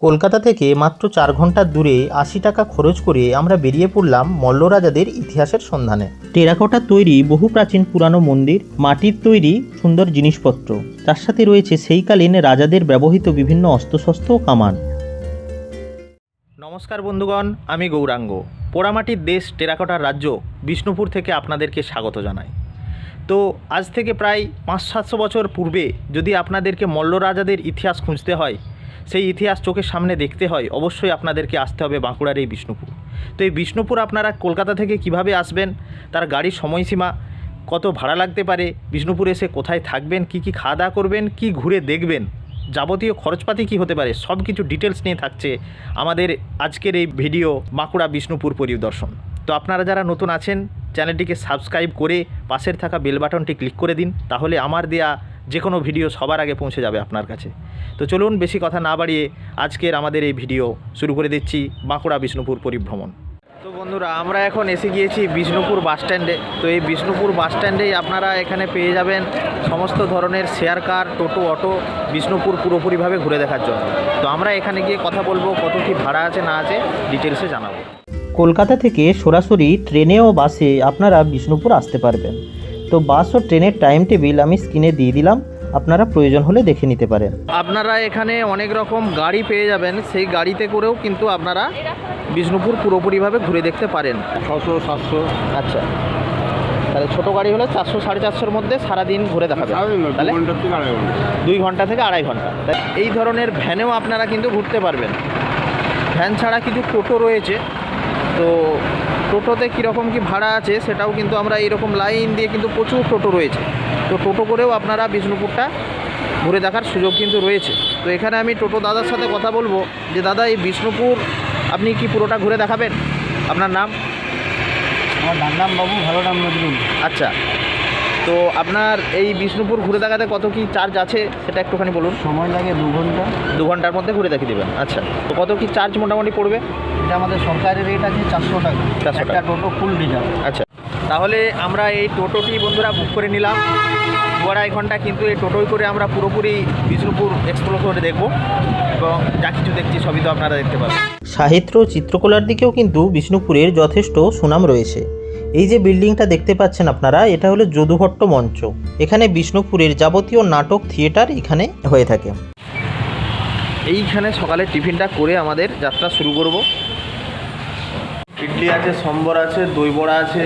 কলকাতা থেকে মাত্র চার ঘণ্টার দূরে আশি টাকা খরচ করে আমরা বেরিয়ে পড়লাম মল্ল রাজাদের ইতিহাসের সন্ধানে। টেরাকোটার তৈরি বহু প্রাচীন পুরানো মন্দির, মাটির তৈরি সুন্দর জিনিসপত্র। তার সাথে রয়েছে সেইকালীন রাজাদের ব্যবহৃত বিভিন্ন অস্ত্রশস্ত্র ও কামান। নমস্কার বন্ধুগণ, আমি গৌরাঙ্গ। পোড়ামাটির দেশ টেরাকোটার রাজ্য বিষ্ণুপুর থেকে আপনাদেরকে স্বাগত জানাই। তো আজ থেকে প্রায় পাঁচ সাতশো বছর পূর্বে যদি আপনাদেরকে মল্ল রাজাদের ইতিহাস খুঁজতে হয় সেই ইতিহাস চোখের সামনে দেখতে হয়, অবশ্যই আপনাদেরকে আসতে হবে বাঁকুড়ার এই বিষ্ণুপুর। তো এই বিষ্ণুপুর আপনারা কলকাতা থেকে কীভাবে আসবেন, তার গাড়ির সময়সীমা, কত ভাড়া লাগতে পারে, বিষ্ণুপুর এসে কোথায় থাকবেন, কি কি খাওয়া দাওয়া করবেন, কি ঘুরে দেখবেন, যাবতীয় খরচপাতি কি হতে পারে, সব কিছু ডিটেলস নিয়ে থাকছে আমাদের আজকের এই ভিডিও বাঁকুড়া বিষ্ণুপুর পরিদর্শন। তো আপনারা যারা নতুন আছেন, চ্যানেলটিকে সাবস্ক্রাইব করে পাশের থাকা বেল বাটনটি ক্লিক করে দিন, তাহলে আমার দেয়া যে কোনো ভিডিও সবার আগে পৌঁছে যাবে আপনার কাছে। তো চলুন বেশি কথা না বাড়িয়ে আজকের আমাদের এই ভিডিও শুরু করে দিচ্ছি বাঁকুড়া বিষ্ণুপুর পরিভ্রমণ। তো বন্ধুরা, আমরা এখন এসে গিয়েছি বিষ্ণুপুর বাসস্ট্যান্ডে তো এই বিষ্ণুপুর বাসস্ট্যান্ডেই আপনারা এখানে পেয়ে যাবেন সমস্ত ধরনের শেয়ার কার, টোটো, অটো বিষ্ণুপুর পুরোপুরিভাবে ঘুরে দেখার জন্য। তো আমরা এখানে গিয়ে কথা বলব, কত কী ভাড়া আছে, না আছে, ডিটেলসে জানাব। কলকাতা থেকে সরাসরি ট্রেনে ও বাসে আপনারা বিষ্ণুপুর আসতে পারবেন। তো বাস ও ট্রেনের টাইম টেবিল আমি স্ক্রিনে দিয়ে দিলাম। আপনারা প্রয়োজন হলে দেখে নিতে পারেন। আপনারা এখানে অনেক রকম গাড়ি পেয়ে যাবেন। সেই গাড়িতে করেও কিন্তু আপনারা বিষ্ণুপুর পুরোপুরিভাবে ঘুরে দেখতে পারেন। ছশো সাতশো। আচ্ছা। তাহলে ছোটো গাড়ি হলে চারশো সাড়ে চারশোর মধ্যে সারাদিন ঘুরে দেখাবে তাহলে দুই ঘণ্টা থেকে আড়াই ঘণ্টা। তাই এই ধরনের ভ্যানেও আপনারা কিন্তু ঘুরতে পারবেন। ভ্যান ছাড়া কিছু টোটো রয়েছে। তো টোটোতে কীরকম কি ভাড়া আছে সেটাও কিন্তু আমরা এইরকম লাইন দিয়ে কিন্তু প্রচুর টোটো রয়েছে। তো টোটো করেও আপনারা বিষ্ণুপুরটা ঘুরে দেখার সুযোগ কিন্তু রয়েছে। তো এখানে আমি টোটো দাদার সাথে কথা বলব যে দাদা এই বিষ্ণুপুর আপনি কি পুরোটা ঘুরে দেখাবেন? আপনার নাম? আমার নাম বাবু ভালো নাম নজরুল। আচ্ছা। তো আপনার এই বিষ্ণুপুর ঘুরে দেখাতে কত কি চার্জ আছে সেটা একটুখানি বলুন। সময় লাগে দু ঘণ্টা। দু ঘণ্টার মধ্যে ঘুরে দেখিয়ে দেবেন আচ্ছা। তো কত কি চার্জ মোটামুটি পড়বে? এটা আমাদের সরকারি রেট আছে চারশো টাকা। 400 একটা টাকা। টোটো ফুল রিজার্ভ আচ্ছা। তাহলে আমরা এই টোটোটি বন্ধুরা বুক করে নিলাম। দু আড়াই ঘণ্টা কিন্তু এই টোটোই করে আমরা পুরোপুরি বিষ্ণুপুর এক্সপ্লোর করে দেখব এবং যা কিছু দেখছি সবই তো আপনারা দেখতে পাবেন। সাহিত্য ও চিত্রকলার দিকেও কিন্তু বিষ্ণুপুরের যথেষ্ট সুনাম রয়েছে। এই যে বিল্ডিংটা দেখতে পাচ্ছেন আপনারা এটা হলো যদুভট্ট মঞ্চ। এখানে বিষ্ণুপুরের যাবতীয় নাটক থিয়েটার এখানে হয়ে থাকে। এইখানে সকালে টিফিনটা করে আমাদের যাত্রা শুরু করব। ইডলি আছে সম্বর আছে দই বড়া আছে।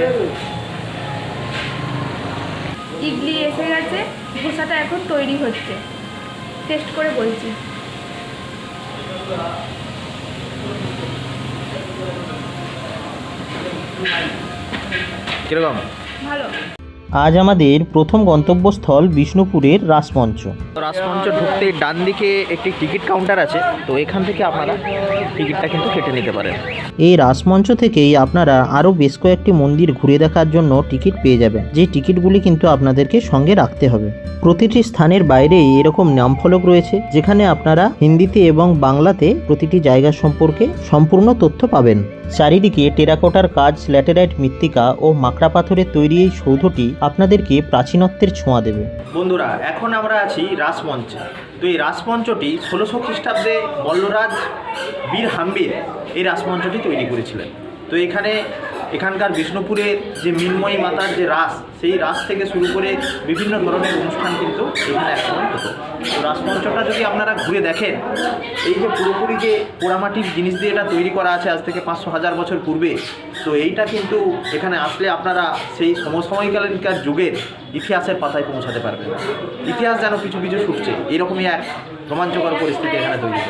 ইডলি এসে গেছে ধোসাটা এখন তৈরি হচ্ছে। টেস্ট করে বলছি। কীরকম? ভালো। আজ আমাদের প্রথম গন্তব্যস্থল বিষ্ণুপুরের রাসমঞ্চ রাসমঞ্চ ঢুকতে ডান দিকে একটি টিকিট কাউন্টার আছে তো এখান থেকে আপনারা টিকিটটা কিন্তু কেটে নিতে পারেন। এই রাসমঞ্চ থেকেই আপনারা আরও বেশ কয়েকটি মন্দির ঘুরে দেখার জন্য টিকিট পেয়ে যাবেন। যে টিকিটগুলি কিন্তু আপনাদেরকে সঙ্গে রাখতে হবে। প্রতিটি স্থানের বাইরে এরকম নামফলক রয়েছে যেখানে আপনারা হিন্দিতে এবং বাংলাতে প্রতিটি জায়গা সম্পর্কে সম্পূর্ণ তথ্য পাবেন। চারিদিকে টেরাকোটার কাজ ল্যাটেরাইট মৃত্তিকা ও মাকড়া পাথরের তৈরি এই সৌধটি আপনাদেরকে প্রাচীনত্বের ছোঁয়া দেবে। বন্ধুরা, এখন আমরা আছি রাসমঞ্চে। তো এই রাসমঞ্চটি ষোলোশো খ্রিস্টাব্দে মল্লরাজ বীর হাম্বির এই রাসমঞ্চটি তৈরি করেছিলেন। তো এখানে এখানকার বিষ্ণুপুরের যে মিনময়ী মাতার যে রাস, সেই রাস থেকে শুরু করে বিভিন্ন ধরনের অনুষ্ঠান কিন্তু এখানে একসময় হতো। তো রাসমঞ্চটা যদি আপনারা ঘুরে দেখেন, এই যে পুরোপুরি যে পোড়ামাটির জিনিস দিয়ে এটা তৈরি করা আছে আজ থেকে পাঁচশো হাজার বছর পূর্বে তো এইটা কিন্তু এখানে আসলে আপনারা সেই সমসাময়িকালীনকার যুগের ইতিহাসের পাতায় পৌঁছাতে পারবেন। ইতিহাস যেন কিছু কিছু ছুটছে, এরকমই এক রোমাঞ্চকর পরিস্থিতি এখানে তৈরি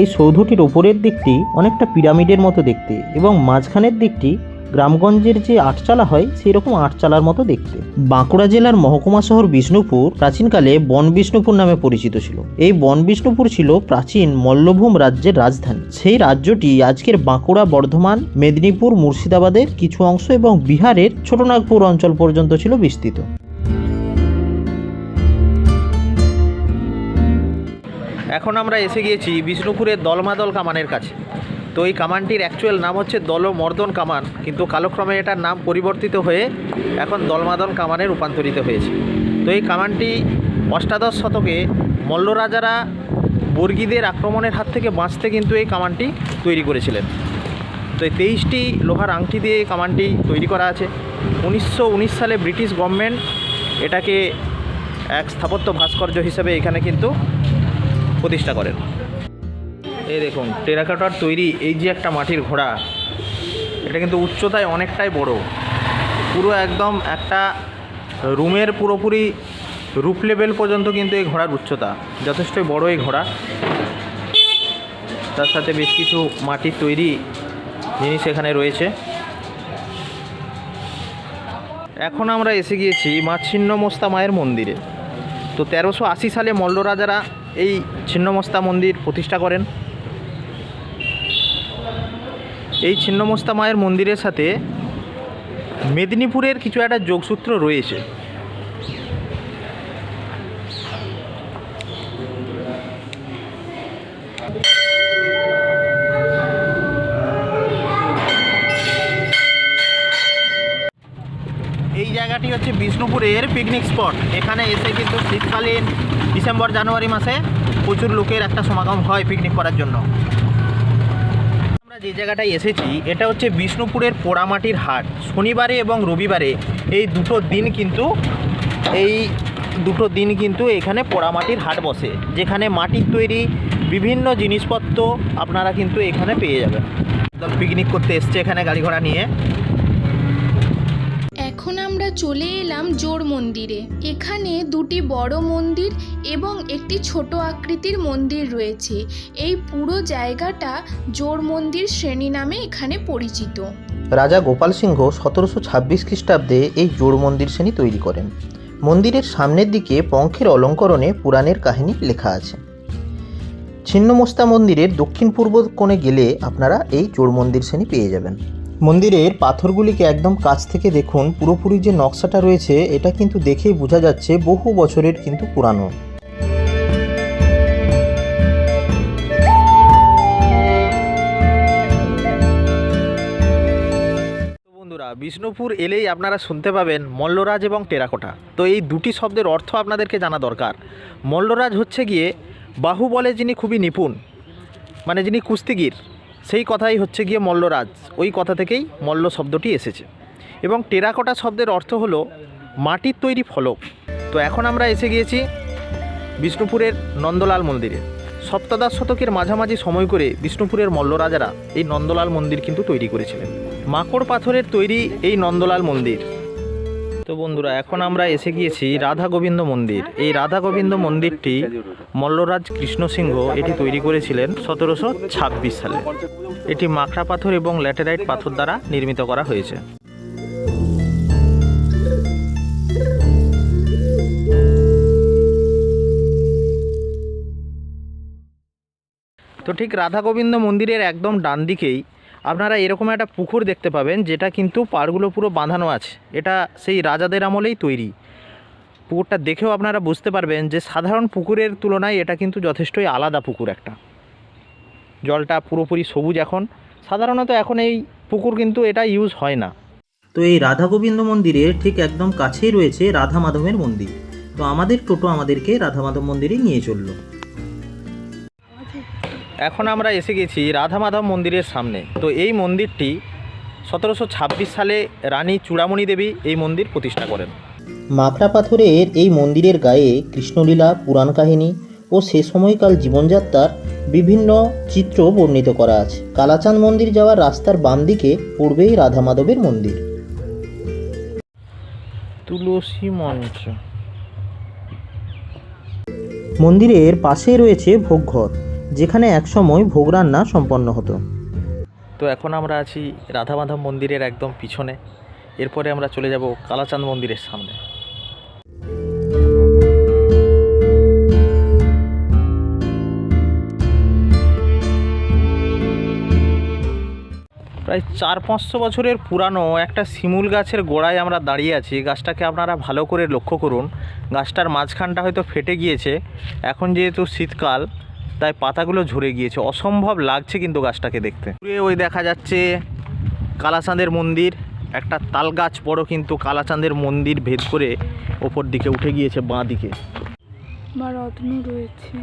এই সৌধটির ওপরের দিকটি অনেকটা পিরামিডের মতো দেখতে এবং মাঝখানের দিকটি গ্রামগঞ্জের যে আটচালা হয় সেই রকম আটচালার মতো দেখতে। বাঁকুড়া জেলার মহকুমা শহর বিষ্ণুপুর প্রাচীনকালে বন বিষ্ণুপুর নামে পরিচিত ছিল। এই বন বিষ্ণুপুর ছিল প্রাচীন মল্লভূম রাজ্যের রাজধানী। সেই রাজ্যটি আজকের বাঁকুড়া, বর্ধমান, মেদিনীপুর, মুর্শিদাবাদের কিছু অংশ এবং বিহারের ছোটনাগপুর অঞ্চল পর্যন্ত ছিল বিস্তৃত। এখন আমরা এসে গিয়েছি বিষ্ণুপুরের দলমাদল কামানের কাছে। তো এই কামানটির অ্যাকচুয়াল নাম হচ্ছে দলমর্দন কামান, কিন্তু কালক্রমে এটার নাম পরিবর্তিত হয়ে এখন দলমাদন কামানে রূপান্তরিত হয়েছে। তো এই কামানটি অষ্টাদশ শতকে মল্ল রাজারা বর্গীদের আক্রমণের হাত থেকে বাঁচতে কিন্তু এই কামানটি তৈরি করেছিলেন। তো এই তেইশটি লোহার আংটি দিয়ে এই কামানটি তৈরি করা আছে। উনিশশো উনিশ সালে ব্রিটিশ গভর্নমেন্ট এটাকে এক স্থাপত্য ভাস্কর্য হিসেবে এখানে কিন্তু প্রতিষ্ঠা করেন। এই দেখুন, টেরাকাটার তৈরি এই যে একটা মাটির ঘোড়া, এটা কিন্তু উচ্চতায় অনেকটাই বড়। পুরো একদম একটা রুমের পুরোপুরি রুফ লেভেল পর্যন্ত কিন্তু এই ঘোড়ার উচ্চতা। যথেষ্টই বড় এই ঘোড়া। তার সাথে বেশ কিছু মাটির তৈরি জিনিস এখানে রয়েছে। এখন আমরা এসে গিয়েছি মা ছিন্নমস্তা মায়ের মন্দিরে। তো তেরোশো সালে মল্ল রাজারা এই ছিন্নমস্তা মন্দির প্রতিষ্ঠা করেন। এই ছিন্নমস্তা মায়ের মন্দিরের সাথে মেদিনীপুরের কিছু একটা যোগসূত্র রয়েছে। এই জায়গাটি হচ্ছে বিষ্ণুপুরের পিকনিক স্পট এখানে এসে কিন্তু শীতকালীন ডিসেম্বর, জানুয়ারি মাসে প্রচুর লোকের একটা সমাগম হয় পিকনিক করার জন্য। যে জায়গাটায় এসেছি, এটা হচ্ছে বিষ্ণুপুরের পোড়ামাটির হাট। শনিবারে এবং রবিবারে এই দুটো দিন কিন্তু এই দুটো দিন কিন্তু এখানে পোড়ামাটির হাট বসে, যেখানে মাটির তৈরি বিভিন্ন জিনিসপত্র আপনারা কিন্তু এখানে পেয়ে যাবেন। পিকনিক করতে এসছে এখানে গাড়ি ঘোড়া নিয়ে। চলে এলাম জোড় মন্দিরে। এখানে দুটি বড় মন্দির এবং একটি ছোট আকৃতির মন্দির রয়েছে। এই পুরো জায়গাটা জোড় মন্দির শ্রেণি নামে এখানে পরিচিত। রাজা গোপাল সিংহ সতেরোশো ছাব্বিশ খ্রিস্টাব্দে এই জোড় মন্দির শ্রেণি তৈরি করেন। মন্দিরের সামনের দিকে পঙ্খের অলঙ্করণে পুরাণের কাহিনী লেখা আছে। ছিন্নমস্তা মন্দিরের দক্ষিণ পূর্ব কোণে গেলে আপনারা এই জোড় মন্দির শ্রেণি পেয়ে যাবেন। মন্দিরের পাথরগুলিকে একদম কাছ থেকে দেখুন, পুরোপুরি যে নকশাটা রয়েছে, এটা কিন্তু দেখেই বোঝা যাচ্ছে বহু বছরের কিন্তু পুরানো। বন্ধুরা, বিষ্ণুপুর এলেই আপনারা শুনতে পাবেন মল্লরাজ এবং টেরাকোটা। তো এই দুটি শব্দের অর্থ আপনাদেরকে জানা দরকার। মল্লরাজ হচ্ছে গিয়ে বাহুবলে যিনি খুবই নিপুণ মানে যিনি কুস্তিগির সেই কথাই হচ্ছে গিয়ে মল্লরাজ। ওই কথা থেকেই মল্ল শব্দটি এসেছে। এবং টেরাকোটা শব্দের অর্থ হলো মাটির তৈরি ফলক। তো এখন আমরা এসে গিয়েছি বিষ্ণুপুরের নন্দলাল মন্দিরে। সপ্তদশ শতকের মাঝামাঝি সময় করে বিষ্ণুপুরের মল্লরাজারা এই নন্দলাল মন্দির কিন্তু তৈরি করেছিলেন। মাকড় পাথরের তৈরি এই নন্দলাল মন্দির তো বন্ধুরা, এখন আমরা এসে গিয়েছি রাধা গোবিন্দ মন্দির। এই রাধা গোবিন্দ মন্দিরটি মল্লরাজ কৃষ্ণ সিংহ এটি তৈরি করেছিলেন সতেরোশো ছাব্বিশ সালে। এটি মাকড়া পাথর এবং ল্যাটেরাইট পাথর দ্বারা নির্মিত করা হয়েছে। তো ঠিক রাধা গোবিন্দ মন্দিরের একদম ডান দিকেই আপনারা এরকম একটা পুকুর দেখতে পাবেন, যেটা কিন্তু পাড়গুলো পুরো বাঁধানো আছে। এটা সেই রাজাদের আমলেই তৈরি। পুকুরটা দেখেও আপনারা বুঝতে পারবেন যে সাধারণ পুকুরের তুলনায় এটা কিন্তু যথেষ্টই আলাদা পুকুর একটা। জলটা পুরোপুরি সবুজ এখন। সাধারণত এখন এই পুকুর কিন্তু এটা ইউজ হয় না। তো এই রাধা গোবিন্দ মন্দিরের ঠিক একদম কাছেই রয়েছে রাধা মাধবের মন্দির। তো আমাদের টোটো আমাদেরকে রাধা মাধব মন্দিরে নিয়ে চলল। এখন আমরা এসে গেছি রাধা মাধব মন্দিরের সামনে। তো এই মন্দিরটি সতেরোশো ছাব্বিশ সালে রানী চূড়ামণি দেবী এই মন্দির প্রতিষ্ঠা করেন। মাকড়া পাথরের এই মন্দিরের গায়ে কৃষ্ণলীলা পুরাণ কাহিনী ও সে সময়কাল জীবনযাত্রার বিভিন্ন চিত্র বর্ণিত করা আছে। কালাচাঁদ মন্দির যাওয়ার রাস্তার বাম দিকে পূর্বেই রাধা মাধবের মন্দির। তুলসী মঞ্চ। মন্দিরের পাশেই রয়েছে ভোগঘর। যেখানে একসময় ভোগ রান্না সম্পন্ন হতো। তো এখন আমরা আছি রাধা মন্দিরের একদম পিছনে। এরপরে আমরা চলে যাব কালাচাঁদ মন্দিরের সামনে। প্রায় চার পাঁচশো বছরের পুরানো একটা শিমুল গাছের গোড়ায় আমরা দাঁড়িয়ে আছি। গাছটাকে আপনারা ভালো করে লক্ষ্য করুন। গাছটার মাঝখানটা হয়তো ফেটে গিয়েছে। এখন যেহেতু শীতকাল তাই পাতাগুলো ঝরে গিয়েছে। অসম্ভব লাগছে কিন্তু গাছটাকে দেখতে। দূরে ওই দেখা যাচ্ছে কালাচাঁদের মন্দির। একটা তাল গাছ বড় কিন্তু কালাচাঁদের মন্দির ভেদ করে ওপর দিকে উঠে গিয়েছে বাঁ দিকে। রয়েছে।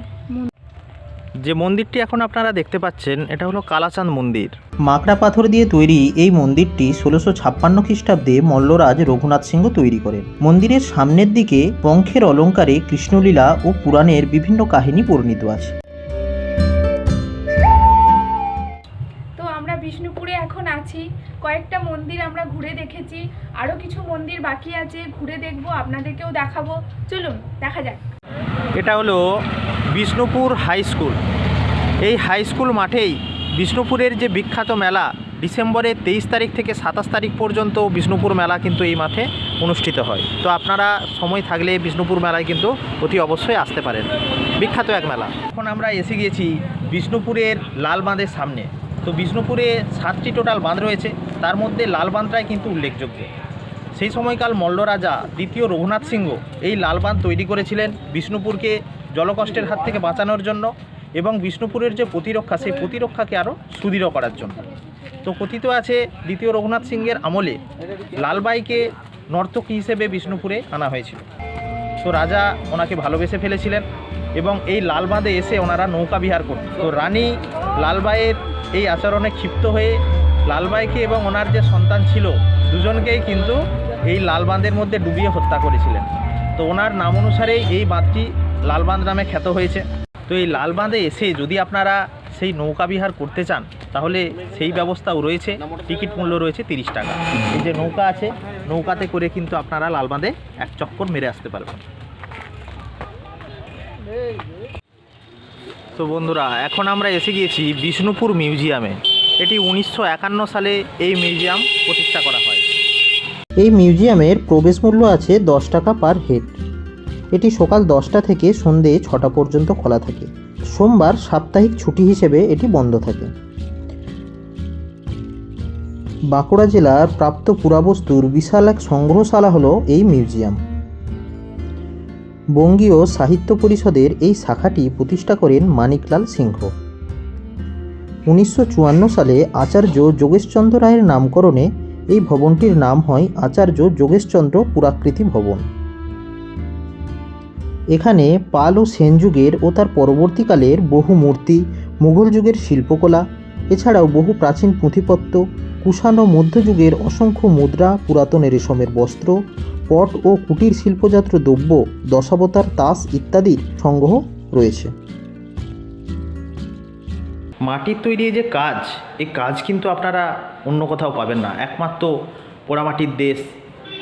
যে মন্দিরটি এখন আপনারা দেখতে পাচ্ছেন এটা হলো কালাচাঁদ মন্দির। মাকড়া পাথর দিয়ে তৈরি এই মন্দিরটি ষোলোশো ছাপ্পান্ন খ্রিস্টাব্দে মল্লরাজ রঘুনাথ সিংহ তৈরি করেন। মন্দিরের সামনের দিকে পঙ্খের অলঙ্কারে কৃষ্ণলীলা ও পুরাণের বিভিন্ন কাহিনী বর্ণিত আছে। কয়েকটা মন্দির আমরা ঘুরে দেখেছি আরও কিছু মন্দির বাকি আছে, ঘুরে দেখব, আপনাদেরকেও দেখাবো। চলুন, দেখা যাক। এটা হলো বিষ্ণুপুর হাই স্কুল। এই হাই স্কুল মাঠেই বিষ্ণুপুরের যে বিখ্যাত মেলা, ডিসেম্বরের তেইশ তারিখ থেকে সাতাশ তারিখ পর্যন্ত বিষ্ণুপুর মেলা কিন্তু এই মাঠে অনুষ্ঠিত হয়। তো আপনারা সময় থাকলে বিষ্ণুপুর মেলায় কিন্তু অতি অবশ্যই আসতে পারেন। বিখ্যাত এক মেলা। এখন আমরা এসে গিয়েছি বিষ্ণুপুরের লাল বাঁধের সামনে। তো বিষ্ণুপুরে সাতটি টোটাল বাঁধ রয়েছে, তার মধ্যে লাল বাঁধটাই কিন্তু উল্লেখযোগ্য। সেই সময়কাল মল্ল রাজা দ্বিতীয় রঘুনাথ সিংহ এই লাল বাঁধ তৈরি করেছিলেন বিষ্ণুপুরকে জলকষ্টের হাত থেকে বাঁচানোর জন্য এবং বিষ্ণুপুরের যে প্রতিরক্ষা, সেই প্রতিরক্ষাকে আরও সুদৃঢ় করার জন্য। তো কথিত আছে, দ্বিতীয় রঘুনাথ সিংহের আমলে লালবাইকে নর্তকী হিসেবে বিষ্ণুপুরে আনা হয়েছিল। তো রাজা ওনাকে ভালোবেসে ফেলেছিলেন। এবং এই লাল বাঁধে এসে ওনারা নৌকা বিহার করত তো রানী লালবাইয়ের এই আচরণে ক্ষিপ্ত হয়ে লালবাইকে এবং ওনার যে সন্তান ছিল, দুজনকেই কিন্তু এই লাল বাঁধের মধ্যে ডুবিয়ে হত্যা করেছিলেন। তো ওনার নাম অনুসারেই এই বাঁধটি লালবাঁধ নামে খ্যাত হয়েছে। তো এই লাল বাঁধে এসে যদি আপনারা সেই নৌকা বিহার করতে চান, তাহলে সেই ব্যবস্থাও রয়েছে। টিকিট মূল্য রয়েছে তিরিশ টাকা। এই যে নৌকা আছে, নৌকাতে করে কিন্তু আপনারা লাল বাঁধে এক চক্কর মেরে আসতে পারবেন। তো বন্ধুরা, এখন আমরা এসে গিয়েছি বিষ্ণুপুর মিউজিয়ামে। এটি উনিশশো একান্ন সালে এই মিউজিয়াম প্রতিষ্ঠা করা হয়। এই মিউজিয়ামের প্রবেশ মূল্য আছে দশ টাকা পার হেড। এটি সকাল দশটা থেকে সন্ধে ছটা পর্যন্ত খোলা থাকে। সোমবার সাপ্তাহিক ছুটি হিসেবে এটি বন্ধ থাকে। বাঁকুড়া জেলার প্রাপ্ত পুরাবস্তুর বিশাল এক সংগ্রহশালা হলো এই মিউজিয়াম। বঙ্গীয় সাহিত্য পরিষদের এই শাখাটি প্রতিষ্ঠা করেন মানিকলাল সিংহ। উনিশশো চুয়ান্ন সালে আচার্য যোগেশচন্দ্র রায়ের নামকরণে এই ভবনটির নাম হয় আচার্য যোগেশচন্দ্র পুরাকৃতি ভবন। এখানে পাল ও সেন যুগের ও তার পরবর্তীকালের বহু মূর্তি, মুঘল যুগের শিল্পকলা, এছাড়াও বহু প্রাচীন পুঁথিপত্র, কুষাণ ও মধ্যযুগের অসংখ্য মুদ্রা, পুরাতন রেশমের বস্ত্র পট ও কুটির শিল্পজাত দ্রব্য, দশাবতার, তাস ইত্যাদির সংগ্রহ রয়েছে। মাটির তৈরি যে কাজ, এই কাজ কিন্তু আপনারা অন্য কোথাও পাবেন না। একমাত্র পোড়ামাটির দেশ,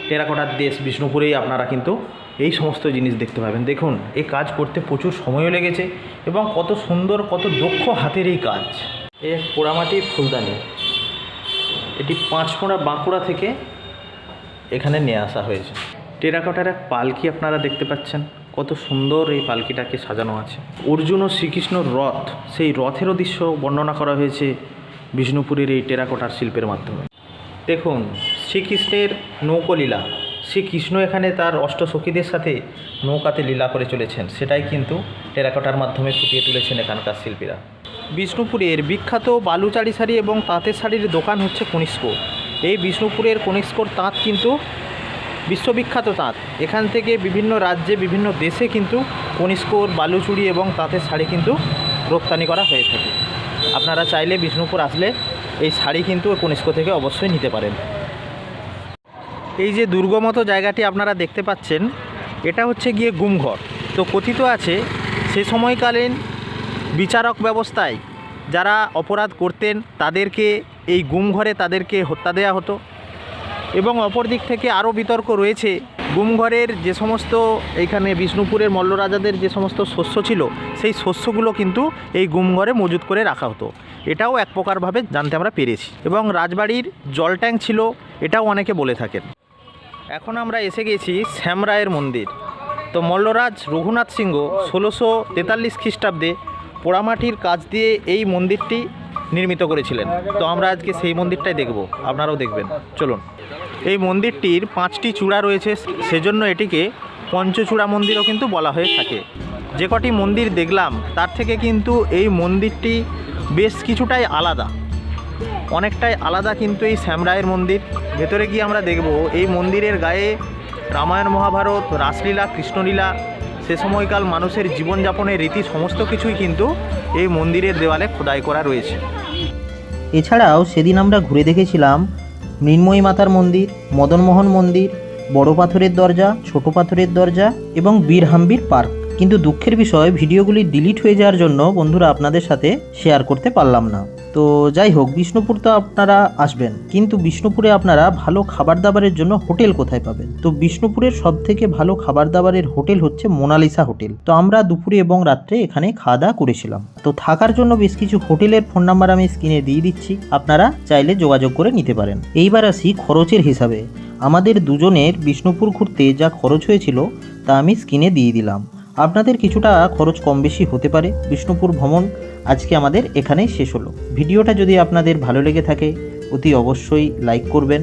টেরাকোটার দেশ, বিষ্ণুপুরেই আপনারা কিন্তু এই সমস্ত জিনিস দেখতে পাবেন। দেখুন, এই কাজ করতে প্রচুর সময়ও লেগেছে এবং কত সুন্দর, কত দক্ষ হাতের এই কাজ। এক পোড়ামাটির ফুলদানি। এটি পাঁচমোড়া বাঁকুড়া থেকে এখানে নিয়ে আসা হয়েছে। টেরাকোটার এক পালকি আপনারা দেখতে পাচ্ছেন। কত সুন্দর এই পালকিটাকে সাজানো আছে। অর্জুন ও শ্রীকৃষ্ণর রথ, সেই রথেরও দৃশ্য বর্ণনা করা হয়েছে বিষ্ণুপুরের এই টেরাকোটার শিল্পের মাধ্যমে। দেখুন, শ্রীকৃষ্ণের নৌকলীলা। শ্রীকৃষ্ণ এখানে তার অষ্টসখীদের সাথে নৌকাতে লীলা করে চলেছেন। সেটাই কিন্তু টেরাকোটার মাধ্যমে ফুটিয়ে তুলেছেন এখানকার শিল্পীরা। বিষ্ণুপুরের বিখ্যাত বালুচারি শাড়ি এবং তাঁতের শাড়ির দোকান হচ্ছে কনিষ্ক। এই বিষ্ণুপুরের কনিষ্কর তাঁত কিন্তু বিশ্ববিখ্যাত তাঁত। এখান থেকে বিভিন্ন রাজ্যে, বিভিন্ন দেশে কিন্তু কনিষ্কর বালুচুড়ি এবং তাঁতের শাড়ি কিন্তু রপ্তানি করা হয়ে থাকে। আপনারা চাইলে বিষ্ণুপুর আসলে এই শাড়ি কিন্তু কনিষ্ক থেকে অবশ্যই নিতে পারেন। এই যে দুর্গমত জায়গাটি আপনারা দেখতে পাচ্ছেন, এটা হচ্ছে গিয়ে গুমঘর। তো কথিত আছে, সে সময়কালীন বিচারক ব্যবস্থায় যারা অপরাধ করতেন, তাদেরকে এই গুমঘরে তাদেরকে হত্যা দেওয়া হতো এবং অপর দিক থেকে আরও বিতর্ক রয়েছে। গুমঘরের যে সমস্ত এইখানে বিষ্ণুপুরের মল্লরাজাদের যে সমস্ত শস্য ছিল, সেই শস্যগুলো কিন্তু এই গুমঘরে মজুত করে রাখা হতো। এটাও এক প্রকারভাবে জানতে আমরা পেরেছি এবং রাজবাড়ির জল ট্যাঙ্ক ছিল, এটাও অনেকে বলে থাকেন। এখন আমরা এসে গেছি শ্যামরায়ের মন্দির। তো মল্লরাজ রঘুনাথ সিংহ ষোলোশো তেতাল্লিশ খ্রিস্টাব্দে পোড়ামাটির কাজ দিয়ে এই মন্দিরটি নির্মিত করেছিলেন। তো আমরা আজকে সেই মন্দিরটাই দেখব। আপনারাও দেখবেন। চলুন। এই মন্দিরটির পাঁচটি চূড়া রয়েছে। সেজন্য এটিকে পঞ্চচূড়া মন্দিরও কিন্তু বলা হয়ে থাকে। যে কটি মন্দির দেখলাম, তার থেকে কিন্তু এই মন্দিরটি বেশ কিছুটাই আলাদা। অনেকটাই আলাদা কিন্তু এই শ্যামরায়ের মন্দির। ভেতরে গিয়ে আমরা দেখব, এই মন্দিরের গায়ে রামায়ণ মহাভারত, রাসলীলা, কৃষ্ণলীলা, সে সময়কাল মানুষের জীবনযাপনের রীতি সমস্ত কিছুই কিন্তু এই মন্দিরের দেওয়ালে খোদাই করা রয়েছে। এছাড়াও সেদিন আমরা ঘুরে দেখেছিলাম মৃন্ময়ী মাতার মন্দির, মদনমোহন মন্দির, বড় পাথরের দরজা, ছোট পাথরের দরজা এবং বীরহাম্বির পার্ক। কিন্তু দুঃখের বিষয়, ভিডিওগুলি ডিলিট হয়ে যাওয়ার জন্য বন্ধুরা আপনাদের সাথে শেয়ার করতে পারলাম না। তো যাই হোক, বিষ্ণুপুর তো আপনারা আসবেন। কিন্তু বিষ্ণুপুরে আপনারা ভালো খাবার দাবারের জন্য হোটেল কোথায় পাবেন? তো বিষ্ণুপুরের সব থেকে ভালো খাবার দাবারের হোটেল হচ্ছে মোনালিসা হোটেল। তো আমরা দুপুরে এবং রাত্রে এখানে খাওয়া দাওয়া করেছিলাম। তো থাকার জন্য বেশ কিছু হোটেলের ফোন নাম্বার আমি স্ক্রিনে দিয়ে দিচ্ছি। আপনারা চাইলে যোগাযোগ করে নিতে পারেন। এইবার আসি খরচের হিসাবে। আমাদের দুজনের বিষ্ণুপুর ঘুরতে যা খরচ হয়েছিল তা আমি স্ক্রিনে দিয়ে দিলাম। আপনাদের কিছুটা খরচ কম বেশি হতে পারে বিষ্ণুপুর ভ্রমণ। আজকে আমাদের এখানেই শেষ হলো। ভিডিওটা যদি আপনাদের ভালো লেগে থাকে, অতি অবশ্যই লাইক করবেন।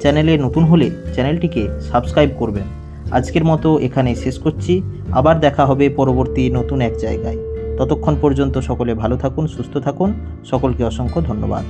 চ্যানেলে নতুন হলে চ্যানেলটিকে সাবস্ক্রাইব করবেন। আজকের মতো এখানে শেষ করছি। আবার দেখা হবে পরবর্তী নতুন এক জায়গায়। ততক্ষণ পর্যন্ত সকলে ভালো থাকুন, সুস্থ থাকুন। সকলকে অসংখ্য ধন্যবাদ।